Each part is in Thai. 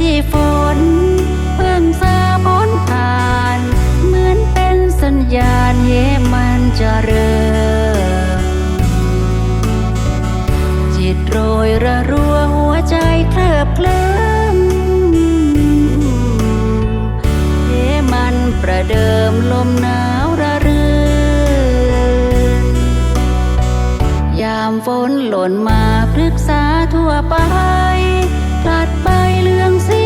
ที่ฝน เพิ่งซาพ้นผ่าน เหมือนเป็นสัญญาณเยมันจะเริ่มจิตโรยระรัวหัวใจเคลิบเคลิ้มเยมันประเดิมลมหนาวระรื่นยามฝนหล่นมาพฤกษาทั่วไป พลัดไปเลืองสี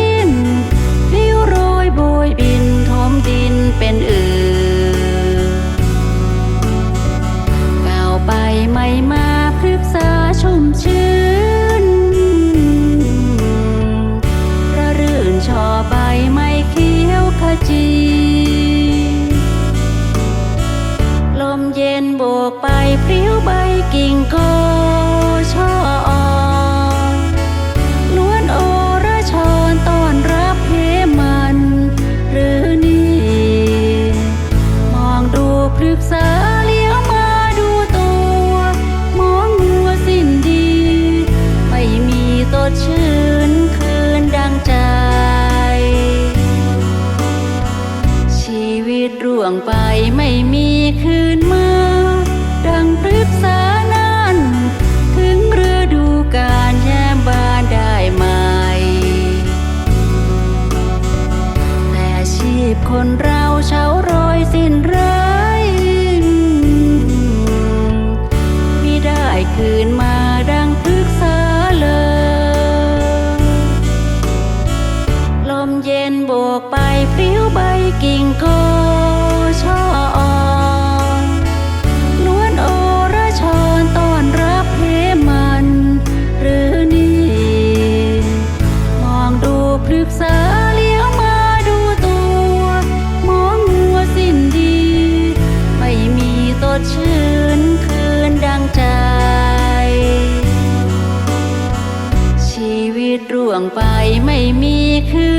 ชื่นคืนดังใจ ชีวิตรวงไปไม่มีคืนมา ดังพฤกษานั้น ถึงฤดูการแย้บานได้ไหแต่ชีพคนเราชาว ศึกษเลี้ยวมาดูตัว มองหัวสิ้นดี ไม่มีตดชื่นคืนดังใจ ชีวิตรวงไปไม่มีคืน